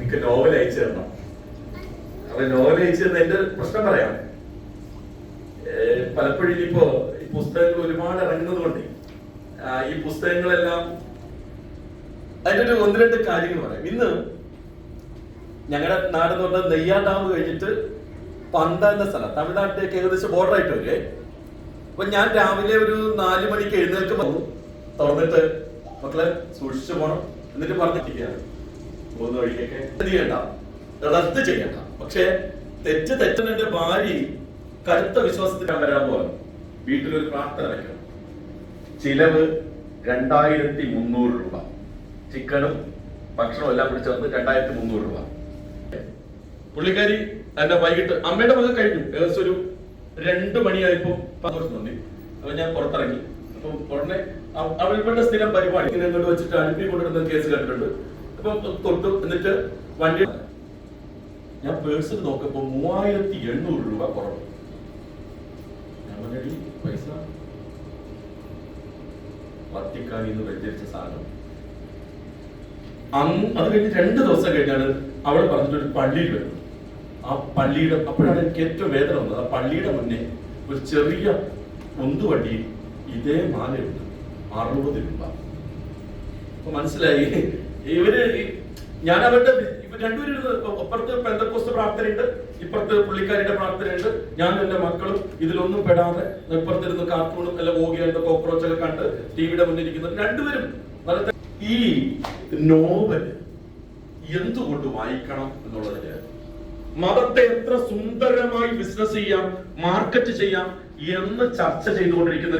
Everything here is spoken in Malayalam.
എനിക്ക് നോവൽ അയച്ചു തരണം. അപ്പൊ നോവൽ അയച്ചു തരുന്ന എന്റെ പ്രശ്നം പറയാം. പലപ്പോഴും ഇപ്പോ ഈ പുസ്തകങ്ങൾ ഒരുപാട് ഇറങ്ങുന്നത് കൊണ്ട് ഈ പുസ്തകങ്ങളെല്ലാം അതിന്റെ ഒരു ഒന്ന് രണ്ട് കാര്യങ്ങൾ പറയാം. ഇന്ന് ഞങ്ങളുടെ നാട് എന്ന് പറഞ്ഞാൽ നെയ്യാ ഡാം കഴിഞ്ഞിട്ട് പന്ത എന്ന സ്ഥലം. തമിഴ്നാട്ടിലേക്ക് ഏകദേശം ബോർഡർ ആയിട്ട് വരെ അപ്പൊ ഞാൻ രാവിലെ ഒരു നാല് മണിക്ക് എഴുന്നേൽക്കുമ്പോൾ തുറന്നിട്ട് മക്കളെ സൂക്ഷിച്ചു പോണം എന്നിട്ട് പറഞ്ഞിട്ടിരിക്കുകയാണ് പോകുന്ന വഴിക്കൊക്കെ ചെയ്യണ്ട. റദ്ദ് ചെയ്യണ്ട. പക്ഷേ തെറ്റ് തെറ്റുന്നതിന്റെ ഭാര്യ കരുത്ത വിശ്വാസത്തിൽ വരാൻ പോലെ വീട്ടിലൊരു പ്രാർത്ഥന വെക്കണം. ചിലവ് രണ്ടായിരത്തി മുന്നൂറ് രൂപ. ചിക്കനും ഭക്ഷണവും എല്ലാം കൂടി ചേർന്ന് രണ്ടായിരത്തി മുന്നൂറ് രൂപ. പുള്ളിക്കാരി എന്റെ വൈകിട്ട് അമ്മയുടെ മകൻ കഴിഞ്ഞു. ഏകദേശം ഒരു രണ്ട് മണിയായപ്പോ നന്ദി അപ്പൊ ഞാൻ പുറത്തിറങ്ങി. അപ്പൊ ഉടനെ അവ- അവരുടെ സ്ഥിരം പരിപാടി. ഇങ്ങനെ വെച്ചിട്ട് അടുപ്പി കൊണ്ടിരുന്ന കേസ് കണ്ടിട്ടുണ്ട്. തൊട്ടു എന്നിട്ട് വണ്ടി ഞാൻ പേഴ്സിൽ നോക്കപ്പോ മൂവായിരത്തി എണ്ണൂറ് രൂപ കുറവ്. പൈസ. വത്തിക്കാനിൽ നിന്ന് വ്യതിരിച്ച സാധനം. അന്ന് അത് കഴിഞ്ഞ് രണ്ട് ദിവസം കഴിഞ്ഞാണ് അവൾ പറഞ്ഞിട്ട് ഒരു പള്ളിയിൽ വരുന്നത്. ആ പള്ളിയുടെ അപ്പോഴാണ് എനിക്ക് ഏറ്റവും വേദന വന്നത്. ആ പള്ളിയുടെ മുന്നേ ഒരു ചെറിയ ഉന്തുവണ്ടിയിൽ ഇതേ മാലയുണ്ട് അറുപത് രൂപ. അപ്പൊ മനസ്സിലായി? ഇവർ ഞാൻ അവരുടെ ഇവർ രണ്ടുപേരും അപ്പുറത്ത് പെന്തക്കോസ്റ്റ് പ്രാർത്ഥനയുണ്ട് ഇപ്പുറത്ത് പുള്ളിക്കാരിയുടെ പ്രാർത്ഥനയുണ്ട്. ഞാൻ എന്റെ മക്കളും ഇതിലൊന്നും പെടാതെ ഇപ്പുറത്തിരുന്ന് കാർട്ടൂണും അല്ല ഓകിയായിട്ട് കോക്രോച്ച് ഒക്കെ കണ്ട് ടിവിയുടെ മുന്നിൽ ഇരിക്കുന്നത്. രണ്ടുപേരും വളരെ ഈ നോവൽ എന്തുകൊണ്ട് വായിക്കണം എന്നുള്ളതിൽ മതത്തെ എത്ര സുന്ദരമായി ബിസിനസ് ചെയ്യാം മാർക്കറ്റ് ചെയ്യാം എന്ന് ചർച്ച ചെയ്തുകൊണ്ടിരിക്കുന്ന